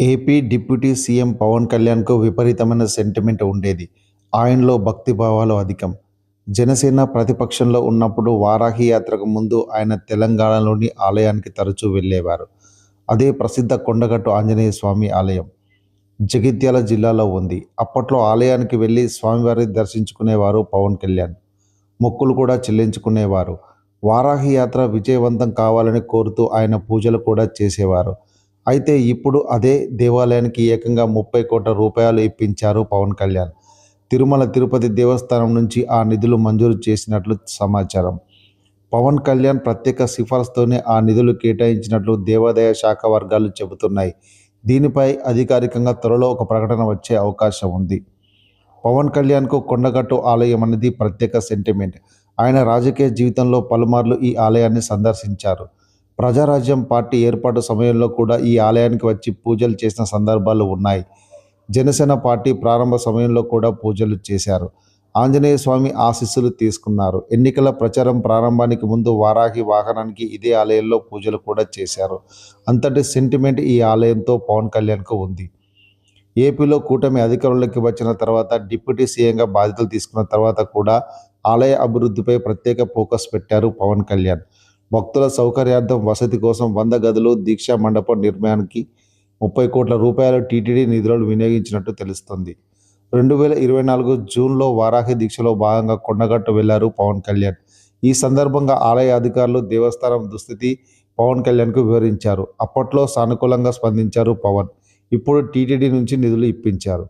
AP deputy CM Pawan కళ్యాణ్కు విపరీతమైన sentiment ఉండేది. ఆయనలో భక్తిభావాలు అధికం. జనసేన ప్రతిపక్షంలో ఉన్నప్పుడు వారాహి యాత్రకు ముందు ఆయన తెలంగాణలోని ఆలయానికి తరచూ వెళ్ళేవారు. అదే ప్రసిద్ధ కొండగట్టు ఆంజనేయ స్వామి ఆలయం జగిత్యాల జిల్లాలో ఉంది. అప్పట్లో ఆలయానికి వెళ్ళి స్వామివారి దర్శించుకునేవారు పవన్ కళ్యాణ్. మొక్కులు కూడా చెల్లించుకునేవారు. వారాహి యాత్ర విజయవంతం కావాలని కోరుతూ ఆయన పూజలు కూడా చేసేవారు. అయితే ఇప్పుడు అదే దేవాలయానికి ఏకంగా ముప్పై కోట్ల రూపాయలు ఇప్పించారు పవన్ కళ్యాణ్. తిరుమల తిరుపతి దేవస్థానం నుంచి ఆ నిధులు మంజూరు చేసినట్లు సమాచారం. పవన్ కళ్యాణ్ ప్రత్యేక సిఫార్సుతోనే ఆ నిధులు కేటాయించినట్లు దేవాదాయ శాఖ వర్గాలు చెబుతున్నాయి. దీనిపై అధికారికంగా త్వరలో ఒక ప్రకటన వచ్చే అవకాశం ఉంది. పవన్ కళ్యాణ్కు కొండగట్టు ఆలయం అనేది ప్రత్యేక సెంటిమెంట్ ఆయన రాజకీయ జీవితంలో పలుమార్లు ఈ ఆలయాన్ని సందర్శించారు. ప్రజారాజ్యం పార్టీ ఏర్పాటు సమయంలో కూడా ఈ ఆలయానికి వచ్చి పూజలు చేసిన సందర్భాలు ఉన్నాయి. జనసేన పార్టీ ప్రారంభ సమయంలో కూడా పూజలు చేశారు. ఆంజనేయ స్వామి ఆశీస్సులు తీసుకున్నారు. ఎన్నికల ప్రచారం ప్రారంభానికి ముందు వారాహి వాహనానికి ఇదే ఆలయంలో పూజలు కూడా చేశారు. అంతటి సెంటిమెంట్ ఈ ఆలయంతో పవన్ కళ్యాణ్కు ఉంది. ఏపీలో కూటమి అధికారంలోకి వచ్చిన తర్వాత డిప్యూటీ సీఎంగా బాధ్యతలు తీసుకున్న తర్వాత కూడా ఆలయ అభివృద్ధిపై ప్రత్యేక ఫోకస్ పెట్టారు పవన్ కళ్యాణ్. భక్తుల సౌకర్యార్థం వసతి కోసం వంద గదులు దీక్షా మండపం నిర్మాణానికి ముప్పై కోట్ల రూపాయలు టీటీడీ నిధులను వినియోగించినట్టు తెలుస్తుంది. రెండు వేల ఇరవై నాలుగు జూన్లో వారాహి దీక్షలో భాగంగా కొండగట్టు వెళ్ళారు పవన్ కళ్యాణ్. ఈ సందర్భంగా ఆలయ అధికారులు దేవస్థానం దుస్థితి పవన్ కళ్యాణ్కు వివరించారు. అప్పట్లో సానుకూలంగా స్పందించారు పవన్. ఇప్పుడు టీటీడీ నుంచి నిధులు ఇప్పించారు.